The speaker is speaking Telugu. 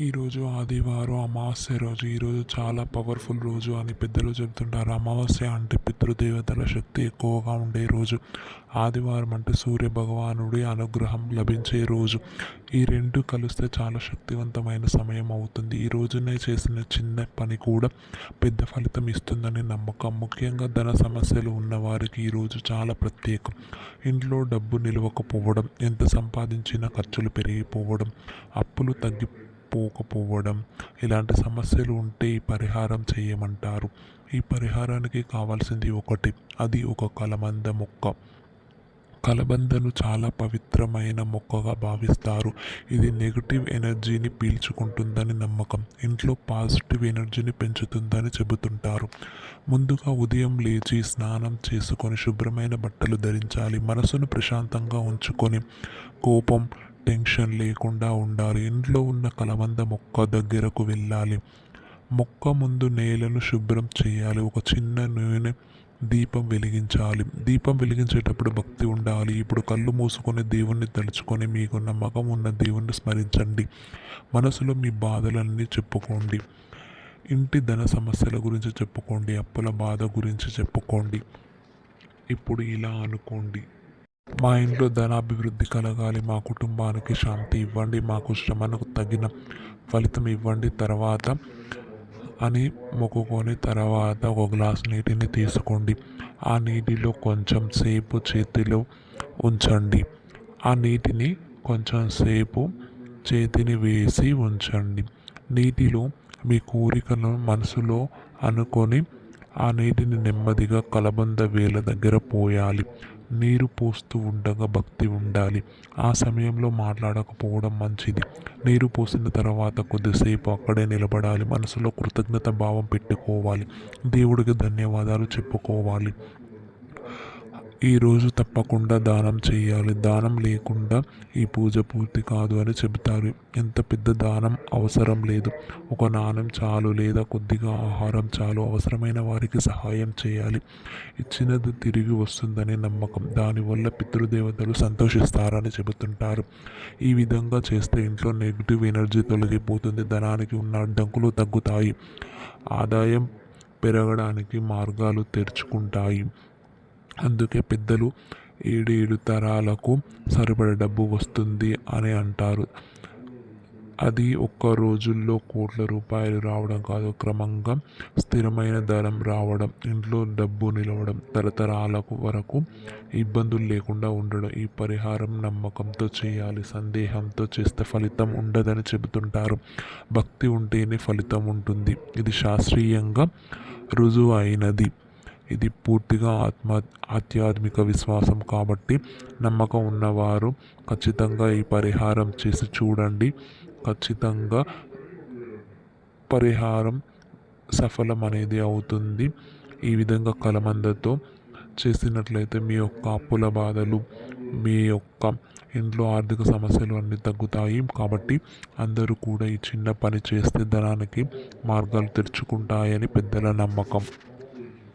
ఈరోజు ఆదివారం అమావాస్య రోజు. ఈరోజు చాలా పవర్ఫుల్ రోజు అని పెద్దలు చెబుతుంటారు. అమావాస్య అంటే పితృదేవతల శక్తి ఎక్కువగా ఉండే రోజు. ఆదివారం అంటే సూర్య భగవానుడి అనుగ్రహం లభించే రోజు. ఈ రెండు కలిస్తే చాలా శక్తివంతమైన సమయం అవుతుంది. ఈ రోజునే చేసిన చిన్న పని కూడా పెద్ద ఫలితం ఇస్తుందని నమ్మకం. ముఖ్యంగా ధన సమస్యలు ఉన్న వారికి ఈరోజు చాలా ప్రత్యేకం. ఇంట్లో డబ్బు నిలవకపోవడం ఎంత సంపాదించినా ఖర్చులు పెరిగిపోవడం అప్పులు తగ్గి పోకపోవడం ఇలాంటి సమస్యలు ఉంటే ఈ పరిహారం చేయమంటారు. ఈ పరిహారానికి కావాల్సింది ఒకటి అది ఒక కలబంద మొక్క. కలబందను చాలా పవిత్రమైన మొక్కగా భావిస్తారు. ఇది నెగిటివ్ ఎనర్జీని పీల్చుకుంటుందని నమ్మకం ఇంట్లో పాజిటివ్ ఎనర్జీని పెంచుతుందని చెబుతుంటారు. ముందుగా ఉదయం లేచి స్నానం చేసుకొని శుభ్రమైన బట్టలు ధరించాలి. మనసును ప్రశాంతంగా ఉంచుకొని కోపం టెన్షన్ లేకుండా ఉండాలి. ఇంట్లో ఉన్న కలబంద మొక్క దగ్గరకు వెళ్ళాలి. మొక్క ముందు నేలను శుభ్రం చేయాలి. ఒక చిన్న నూనె దీపం వెలిగించాలి. దీపం వెలిగించేటప్పుడు భక్తి ఉండాలి. ఇప్పుడు కళ్ళు మూసుకొని దేవుణ్ణి తలుచుకొని మీకు నమ్మకం ఉన్న దేవుణ్ణి స్మరించండి. మనసులో మీ బాధలన్నీ చెప్పుకోండి. ఇంటి ధన సమస్యల గురించి చెప్పుకోండి. అప్పుల బాధ గురించి చెప్పుకోండి. ఇప్పుడు ఇలా అనుకోండి. మా ఇంట్లో ధనాభివృద్ధి కలగాలి మా కుటుంబానికి శాంతి ఇవ్వండి మాకు శ్రమకు తగిన ఫలితం ఇవ్వండి తర్వాత అని మొక్కుకొని తర్వాత ఒక గ్లాస్ నీటిని తీసుకోండి. ఆ నీటిలో కొంచెం సేపు చేతిలో ఉంచండి. ఆ నీటిని కొంచెం సేపు చేతిని వేసి ఉంచండి. నీటిలో మీ కోరికను మనసులో అనుకొని ఆ నీటిని నెమ్మదిగా కలబంద వేల దగ్గర పోయాలి. నీరు పోస్తూ ఉండగా భక్తి ఉండాలి. ఆ సమయంలో మాట్లాడకపోవడం మంచిది. నీరు పోసిన తర్వాత కొద్దిసేపు అక్కడే నిలబడాలి. మనసులో కృతజ్ఞత భావం పెట్టుకోవాలి. దేవుడికి ధన్యవాదాలు చెప్పుకోవాలి. ఈరోజు తప్పకుండా దానం చేయాలి. దానం లేకుండా ఈ పూజ పూర్తి కాదు అని చెబుతారు. ఎంత పెద్ద దానం అవసరం లేదు. ఒక నాణం చాలు లేదా కొద్దిగా ఆహారం చాలు అవసరమైన వారికి సహాయం చేయాలి. ఇచ్చినది తిరిగి వస్తుందనే నమ్మకం. దానివల్ల పితృదేవతలు సంతోషిస్తారని చెబుతుంటారు. ఈ విధంగా చేస్తే ఇంట్లో నెగిటివ్ ఎనర్జీ తొలగిపోతుంది. ధనానికి ఉన్న అడ్డంకులు తగ్గుతాయి. ఆదాయం పెరగడానికి మార్గాలు తెరుచుకుంటాయి. అందుకే పెద్దలు ఏడేడు తరాలకు సరిపడ డబ్బు వస్తుంది అని అంటారు. అది ఒక్క రోజుల్లో కోట్ల రూపాయలు రావడం కాదు క్రమంగా స్థిరమైన ధనం రావడం ఇంట్లో డబ్బు నిలవడం తరతరాలకు వరకు ఇబ్బందులు లేకుండా ఉండడం. ఈ పరిహారం నమ్మకంతో చేయాలి సందేహంతో చేస్తే ఫలితం ఉండదని చెబుతుంటారు. భక్తి ఉంటేనే ఫలితం ఉంటుంది. ఇది శాస్త్రీయంగా రుజువు అయినది ఇది పూర్తిగా ఆత్మ ఆధ్యాత్మిక విశ్వాసం కాబట్టి నమ్మకం ఉన్నవారు ఖచ్చితంగా ఈ పరిహారం చేసి చూడండి. ఖచ్చితంగా పరిహారం సఫలం అనేది అవుతుంది. ఈ విధంగా కలమందతో చేసినట్లయితే మీ యొక్క అప్పుల బాధలు మీ యొక్క ఇంట్లో ఆర్థిక సమస్యలు అన్నీ తగ్గుతాయి. కాబట్టి అందరూ కూడా ఈ చిన్న పని చేస్తే ధనానికి మార్గాలు తెరుచుకుంటాయని పెద్దల నమ్మకం.